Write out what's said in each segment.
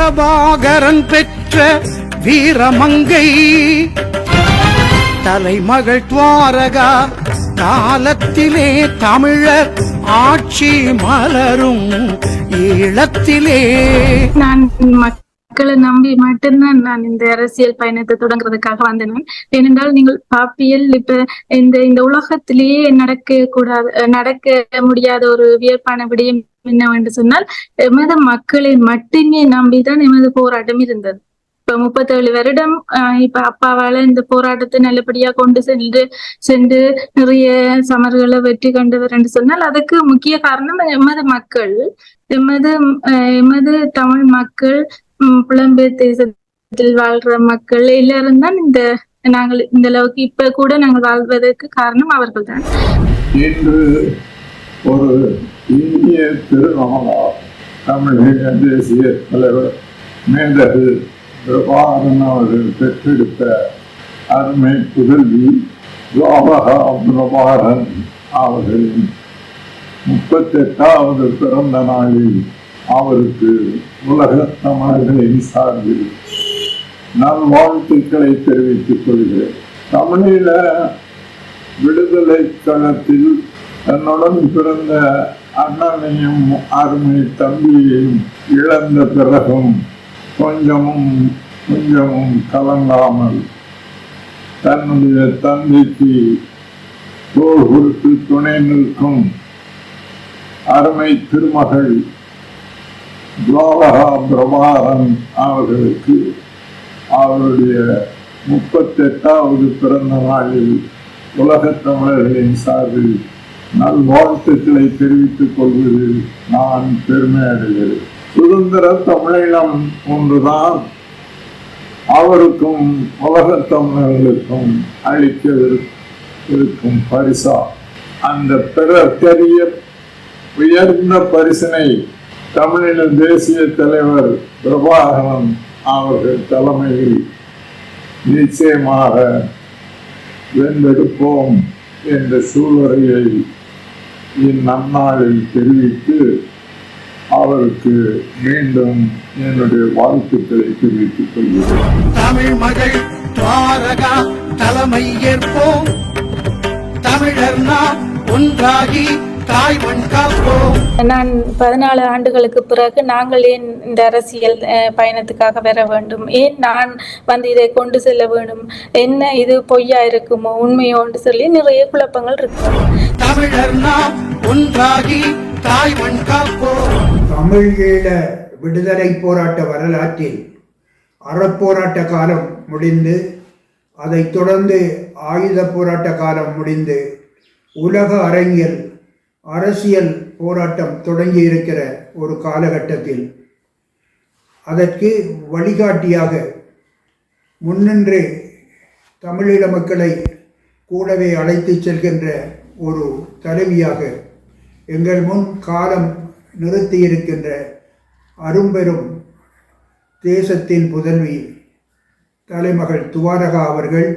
பிரபாகரன் பெற்ற வீரமங்கை. தலைமகள் துவாரகா காலத்திலே தமிழர் ஆட்சி மலரும் ஈழத்திலே. நான் மக்களை நம்பி மட்டும்தான் நான் இந்த அரசியல் பயணத்தை தொடங்குறதுக்காக வந்தேன். ஏனென்றால் நீங்கள் பாப்பியல் இப்ப இந்த இந்த உலகத்திலேயே நடக்க கூடாது நடக்க முடியாத ஒரு வியப்பான விடயம் என்னவென்று சொன்னால் எமது மக்களை மட்டுமே நம்பிதான் எமது போராட்டம் இருந்தது. இப்ப முப்பத்தேழு வருடம் ஆஹ் இப்ப அப்பாவால இந்த போராட்டத்தை நல்லபடியா கொண்டு சென்று சென்று நிறைய சமர்களை வெற்றி கண்டவர் என்று சொன்னால் அதுக்கு முக்கிய காரணம் எமது மக்கள் எமது எமது தமிழ் மக்கள் புலம்பெயர் தேசத்தில் வாழ்ற மக்கள் எல்லாரும் தான் இந்த நாங்கள் இந்த அளவுக்கு இப்ப கூட நாங்கள் வாழ்வதற்கு காரணம் அவர்கள் தான் இன்று ஒரு இந்திய திருநாளார் தமிழக தேசிய தலைவர் மேதகு பிரபாகரன் அவர்கள் பெற்றெடுத்த அருமை புதல்வி துவாபகா பிரபாகரன் அவர்களின் முப்பத்தெட்டாவது பிறந்த நாளில் அவருக்கு உலக தமிழர்களின் சார்பில் நல்வாழ்த்துக்களை தெரிவித்துக் கொள்கிறேன். தமிழீழ விடுதலை தளத்தில் தன்னுடன் பிறந்த அண்ணனையும் அருமை தம்பியையும் இழந்த பிறகும் கொஞ்சமும் கொஞ்சமும் கலங்காமல் தன்னுடைய தந்தைக்கு தோல் கொடுத்து துணை நிற்கும் அருமை திருமகள் பிரபாகரன் அவர்களுக்கு அவருடைய முப்பத்தெட்டாவது பிறந்த நாளில் உலக தமிழர்களின் சார்பில் நல்வாழ்த்துக்களை தெரிவித்துக் கொள்வதில் நான் பெருமை அடைகிறேன். சுதந்திர தமிழீழம் ஒன்றுதான் அவருக்கும் உலக தமிழர்களுக்கும் அளிக்க இருக்கும் பரிசா. அந்த பெரிய உயர்ந்த பரிசினை தமிழின தேசிய தலைவர் பிரபாகரன் அவர்கள் தலைமையில் நிச்சயமாக வென்றெடுப்போம் என்ற சூழ்நிலையை இந்நன்னாளில் தெரிவித்து அவருக்கு மீண்டும் என்னுடைய வாழ்த்துக்களை தெரிவித்துக் கொள்கிறேன். தமிழ் மகள் துவாரகா தலைமை ஏற்போம். தமிழர் நாம் ஒன்றாகி தாய்மண் காப்போம் நான் பதினாலு ஆண்டுகளுக்கு பிறகு நாங்கள் ஏன் இந்த அரசியல் பயணத்துக்காக வர வேண்டும்? ஏன் நான் வந்து இதை கொண்டு செல்ல வேண்டும்? என்ன இது பொய்யா இருக்குமோ உண்மையோன்னு சொல்லி நிறைய குழப்பங்கள் இருக்கு தமிழர் நாம் ஒன்றாகி தாய்மண் காப்போம் தமிழ் ஈழ விடுதலை போராட்ட வரலாற்றில் அறப்போராட்ட காலம் முடிந்து அதைத் தொடர்ந்து ஆயுத போராட்ட காலம் முடிந்து உலக அரங்கில் அரசியல் போராட்டம் தொடங்கி இருக்கிற ஒரு காலகட்டத்தில் அதற்கு வழிகாட்டியாக முன்னின்று தமிழீழ மக்களை கூடவே அழைத்து செல்கின்ற ஒரு தலைவியாக எங்கள் முன் காலம் நிறுத்தியிருக்கின்ற அரும்பெரும் தேசத்தின் புதல்வி தலைமகள் துவாரகா அவர்கள்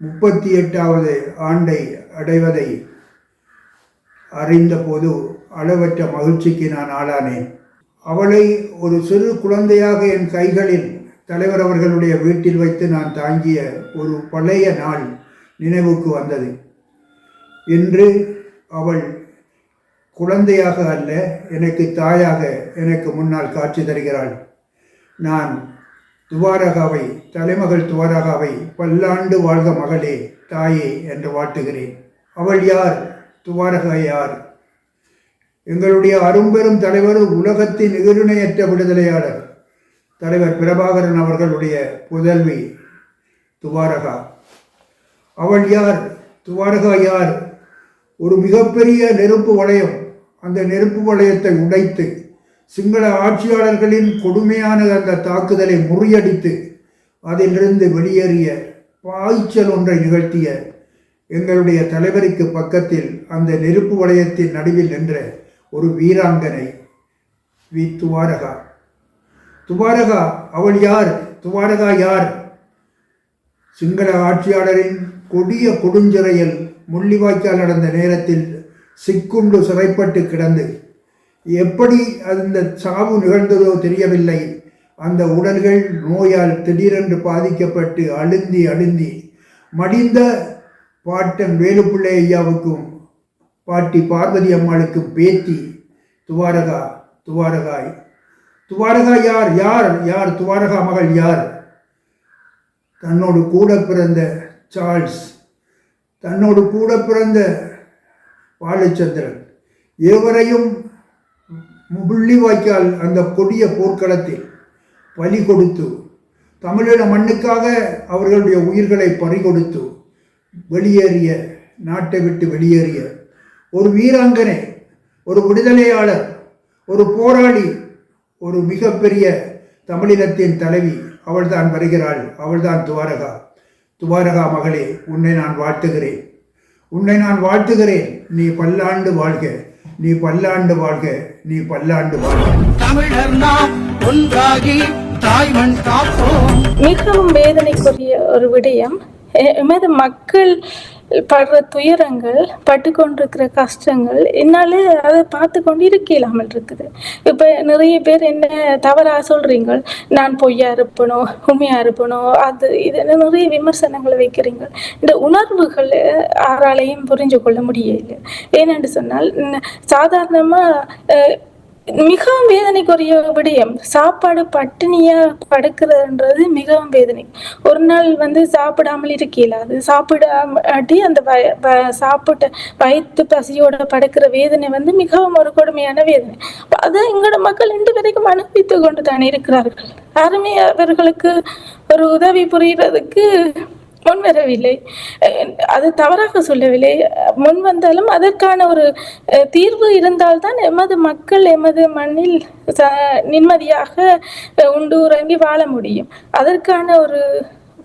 முப்பத்தி எட்டாவது ஆண்டை அடைவதை அறிந்தபோது அளவற்ற மகிழ்ச்சிக்கு நான் ஆளானேன். அவளை ஒரு சிறு குழந்தையாக என் கைகளில் தலைவர் அவர்களுடைய வீட்டில் வைத்து நான் தாங்கிய ஒரு பழைய நாள் நினைவுக்கு வந்தது. இன்று அவள் குழந்தையாக அல்ல எனக்கு தாயாக எனக்கு முன்னால் காட்சி தருகிறாள். நான் துவாரகாவை தலைமகள் துவாரகாவை பல்லாண்டு வாழ்க மகளே தாயே என்று வாட்டுகிறேன் அவள் யார்? துவாரகா யார் எங்களுடைய அரும்பெரும் தலைவர் உலகத்தின் எதிர்ணையற்ற விடுதலையாளர் தலைவர் பிரபாகரன் அவர்களுடைய புதல்வி துவாரகா. அவள் யார்? துவாரகா யார்? ஒரு மிகப்பெரிய நெருப்பு வளையம். அந்த நெருப்பு வளையத்தை உடைத்து சிங்கள ஆட்சியாளர்களின் கொடுமையான அந்த தாக்குதலை முறியடித்து அதிலிருந்து வெளியேறிய பாய்ச்சல் ஒன்றை நிகழ்த்திய எங்களுடைய தலைவருக்கு பக்கத்தில் அந்த நெருப்பு வளையத்தின் நடுவில் நின்ற ஒரு வீராங்கனை வி. துவாரகா. துவாரகா அவள் யார்? துவாரகா யார்? சிங்கள ஆட்சியாளரின் கொடிய கொடுஞ்சிறையில் முள்ளிவாய்க்கால் நடந்த நேரத்தில் சிக்குண்டு சிறைப்பட்டு கிடந்து எப்படி அந்த சாவு நிகழ்ந்ததோ தெரியவில்லை. அந்த உடல்கள் நோயால் திடீரென்று பாதிக்கப்பட்டு அழுந்தி அழுந்தி மடிந்த பாட்டன் வேலுப்பிள்ளை ஐயாவுக்கும் பாட்டி பார்வதி அம்மாளுக்கும் பேத்தி துவாரகா துவாரகாய். துவாரகா யார்? யார்? யார்? துவாரகா மகள் யார்? தன்னோடு கூட பிறந்த சார்ல்ஸ். தன்னோடு கூட பிறந்த பாலச்சந்திரன். இருவரையும் முள்ளிவாய்க்கால் அந்த கொடிய போர்க்களத்தில் பலி கொடுத்து தமிழீழ மண்ணுக்காக அவர்களுடைய உயிர்களை பறிகொடுத்து வெளியேறிய நாட்டை விட்டு வெளியேறிய ஒரு வீராங்கனை ஒரு விடுதலையாளர் ஒரு போராளி ஒரு மிகப்பெரிய தமிழினத்தின் தலைவி. அவள்தான் வருகிறாள். அவள்தான் துவாரகா. துவாரகா மகளே உன்னை நான் வாழ்த்துகிறேன். உன்னை நான் வாழ்த்துகிறேன். நீ பல்லாண்டு வாழ்க. நீ பல்லாண்டு வாழ்க. நீ பல்லாண்டு வாழ்க. தமிழர் நாம் ஒன்றாகி தாய்மண் காப்போம். மிகவும் வேதனைக்குரிய ஒரு விடயம். எமது மக்கள் படுற துயரங்கள் பட்டு கொண்டிருக்கிற கஷ்டங்கள் என்னாலே அதை பார்த்து கொண்டு இருக்க இல்லாமல் இருக்குது. இப்போ நிறைய பேர் என்ன தவறாக சொல்கிறீங்க நான் பொய்யா இருப்பனோ? உண்மையா இருப்பனோ? அது இது நிறைய விமர்சனங்களை வைக்கிறீங்க இந்த உணர்வுகளை யாராலையும் புரிஞ்சு கொள்ள முடியல ஏனென்று சொன்னால் சாதாரணமாக மிகவும் வேதனைக்குரிய விடயம் சாப்பாடு பட்டினியா படுக்கிறதுன்றது மிகவும் வேதனை. ஒரு நாள் வந்து சாப்பிடாமல் இருக்க அது சாப்பிடாட்டி அந்த வய வ- சாப்பிட்ட வயிற்று பசியோட படுக்கிற வேதனை வந்து மிகவும் ஒரு கொடுமையான வேதனை. அதை எங்களோட மக்கள் இன்று வரைக்கும் அனுபவித்து கொண்டு தானே இருக்கிறார்கள். யாருமே அவர்களுக்கு ஒரு உதவி புரிகிறதுக்கு முன் வரவில்லை அஹ் அது தவறாக சொல்லவில்லை. முன் வந்தாலும் அதற்கான ஒரு அஹ், தீர்வு இருந்தால்தான் எமது மக்கள் எமது மண்ணில் ச நிம்மதியாக அஹ், உண்டு உறங்கி வாழ முடியும். அதற்கான ஒரு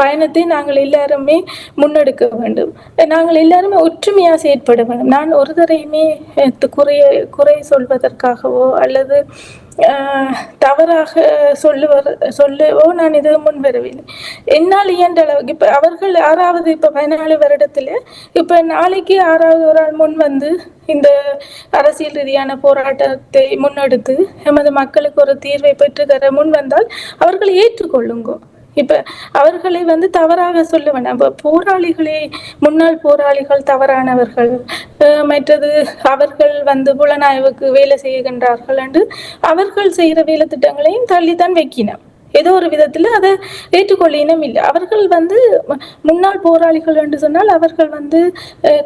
பயணத்தை நாங்கள் எல்லாருமே முன்னெடுக்க வேண்டும். நாங்கள் எல்லாருமே ஒற்றுமையாக செயற்பட வேண்டும். நான் ஒரு தரையுமே குறைய குறை சொல்வதற்காகவோ அல்லது தவறாக சொல்லுவர் சொல்லவோ நான் இது முன்வரவில்லை. என்னால் இயன்ற அளவுக்கு இப்போ அவர்கள் ஆறாவது இப்போ பதினாலு வருடத்தில் இப்போ நாளைக்கு ஆறாவது ஒரு ஆள் முன் வந்து இந்த அரசியல் ரீதியான போராட்டத்தை முன்னெடுத்து எமது மக்களுக்கு ஒரு தீர்வை பெற்றுத்தர முன் வந்தால் அவர்களை ஏற்றுக்கொள்ளுங்கோ. இப்ப அவர்களை வந்து தவறாக சொல்ல வேண்டாம். இப்ப போராளிகளே முன்னாள் போராளிகள் தவறானவர்கள். மற்றது அவர்கள் வந்து புலனாய்வுக்கு வேலை செய்கின்றார்கள் என்று அவர்கள் செய்கிற வேலை திட்டங்களையும் தள்ளித்தான் வைக்கினோம் ஏதோ ஒரு விதத்தில் அதை ஏற்றுக்கொள்ளினும் இல்லை. அவர்கள் வந்து முன்னாள் போராளிகள் என்று சொன்னால் அவர்கள் வந்து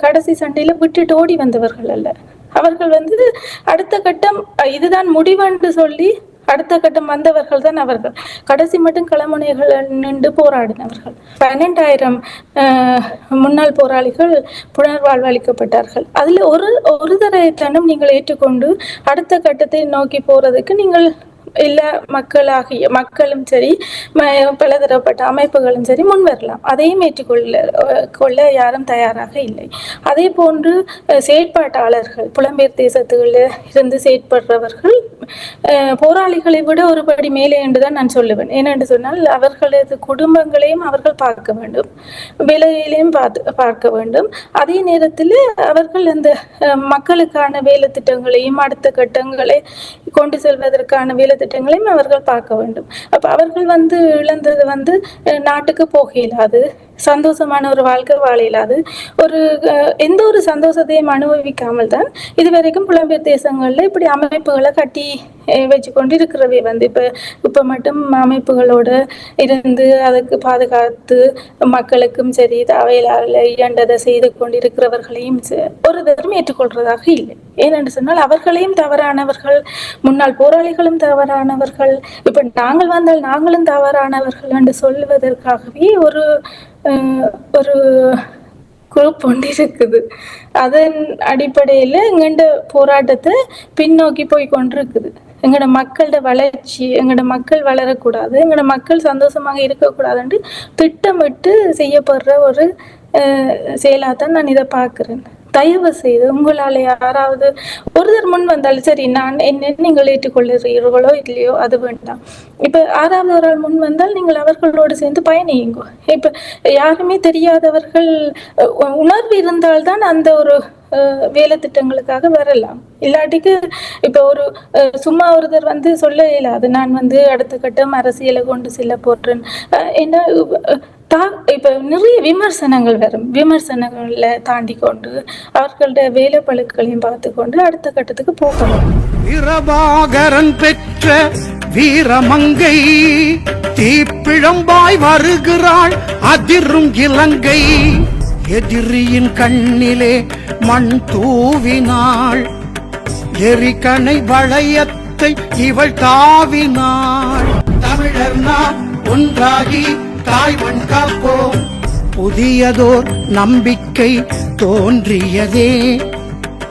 கடைசி சண்டையில விட்டுட்டு ஓடி வந்தவர்கள் அல்ல. அவர்கள் வந்து அடுத்த கட்டம் இதுதான் முடிவென்று சொல்லி அடுத்த கட்டம் வந்தவர்கள் தான் அவர்கள். கடைசி மட்டும் களமுனைகள் நின்று போராடினவர்கள். பன்னெண்டாயிரம் முன்னாள் போராளிகள் புனர்வாழ்வளிக்கப்பட்டார்கள். அதில் ஒரு ஒரு தடவைத்தானும் நீங்கள் ஏற்றுக்கொண்டு அடுத்த கட்டத்தை நோக்கி போறதுக்கு நீங்கள் எல்லா மக்களாகிய மக்களும் சரி பல பலதரப்பட்ட அமைப்புகளும் சரி முன் வரலாம். அதையும் ஏற்றுக்கொள்ள கொள்ள யாரும் தயாராக இல்லை. அதே போன்று செயற்பாட்டாளர்கள் புலம்பெயர் தேசத்துகளில் இருந்து செயற்படுறவர்கள் போராளிகளை விட ஒரு படி மேலே என்றுதான் நான் சொல்லுவேன். ஏனென்று சொன்னால் அவர்களது குடும்பங்களையும் அவர்கள் பார்க்க வேண்டும். விலையிலையும் பார்த்து பார்க்க வேண்டும். அதே நேரத்தில் அவர்கள் அந்த மக்களுக்கான வேலை திட்டங்களையும் அடுத்த கட்டங்களை கொண்டு செல்வதற்கான வேலை திட்டங்களையும் அவர்கள் பார்க்க வேண்டும். அப்போ அவர்கள் வந்து இழந்தது வந்து நாட்டுக்கு போக இயலாது சந்தோஷமான ஒரு வாழ்க்கை வாழையிலாது ஒரு எந்த ஒரு சந்தோஷத்தையும் அனுபவிக்காமல் தான் இதுவரைக்கும் புலம்பெயர் தேசங்களில் இப்படி அமைப்புகளை கட்டி வச்சு கொண்டு இருக்கிறவை வந்து. இப்போ இப்போ மட்டும் அமைப்புகளோட இருந்து அதுக்கு பாதுகாத்து மக்களுக்கும் சரி அவையிலால இயன்றதை செய்து கொண்டிருக்கிறவர்களையும் ச- ஒரு தரம் ஏற்றுக்கொள்றதாக இல்லை. ஏனென்று சொன்னால் அவர்களையும் தவறானவர்கள் முன்னாள் போராளிகளும் தவறானவர்கள் இப்போ நாங்கள் வந்தால் நாங்களும் தவறானவர்கள் என்று சொல்லுவதற்காகவே ஒரு ஒரு குரூப் ஒன்று இருக்குது. அதன் அடிப்படையில் எங்கள்ட போராட்டத்தை பின்னோக்கி போய் கொண்டிருக்குது. எங்களோட மக்களோட வளர்ச்சி எங்களோட மக்கள் வளரக்கூடாது எங்களோட மக்கள் சந்தோஷமாக இருக்கக்கூடாதுன்ட்டு திட்டமிட்டு செய்யப்படுற ஒரு செயலாக தான் நான் இதை பார்க்குறேன். தயவு செய்து உங்களால் யாராவது ஒருத்தர் முன் வந்தாலும் சரி நான் என்ன நீங்கள் ஏற்றுக்கொள்கிறீர்களோ இல்லையோ அது வேண்டாம். இப்போ ஆறாவது ஒரு ஆள் முன் வந்தால் நீங்கள் அவர்களோடு சேர்ந்து பயணியுங்க. இப்போ யாருமே தெரியாதவர்கள் உணர்வு இருந்தால்தான் அந்த ஒரு வேலை திட்டங்களுக்காக வரலாம். இல்லாட்டிக்கு இப்போ ஒரு சும்மா ஒருத்தர் வந்து சொல்ல இயலாது நான் வந்து அடுத்த கட்டம் அரசியலை கொண்டு செல்ல போற்றேன் என்ன தா இப்போ நிறைய விமர்சனங்கள் வரும். விமர்சனங்களை தாண்டி கொண்டு அவர்களோட வேலை பழுக்களையும் பார்த்து கொண்டு அடுத்த கட்டத்துக்கு போகணும். வீரபாகரன் பெற்ற வீரமங்கை தீப்பிழம்பாய் வருகிறாள் அதிரும் இலங்கை. எதிரியின் கண்ணிலே மண் தூவினாள். எரிகணை வளையத்தை இவள் தாவினாள். தமிழர் நாம் ஒன்றாகி தாய்மண் காப்போம். புதியதோர் நம்பிக்கை தோன்றியதே.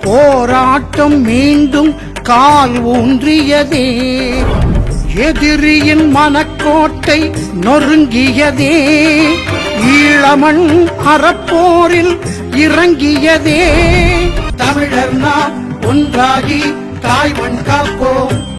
போராட்டம் மீண்டும் கால் ஊன்றியதே. எதிரியின் மனக்கோட்டை நொறுங்கியதே. ஈழமண் அறப்போரில் இறங்கியதே. தமிழர் நாம் ஒன்றாகி தாய்மண் காப்போம்.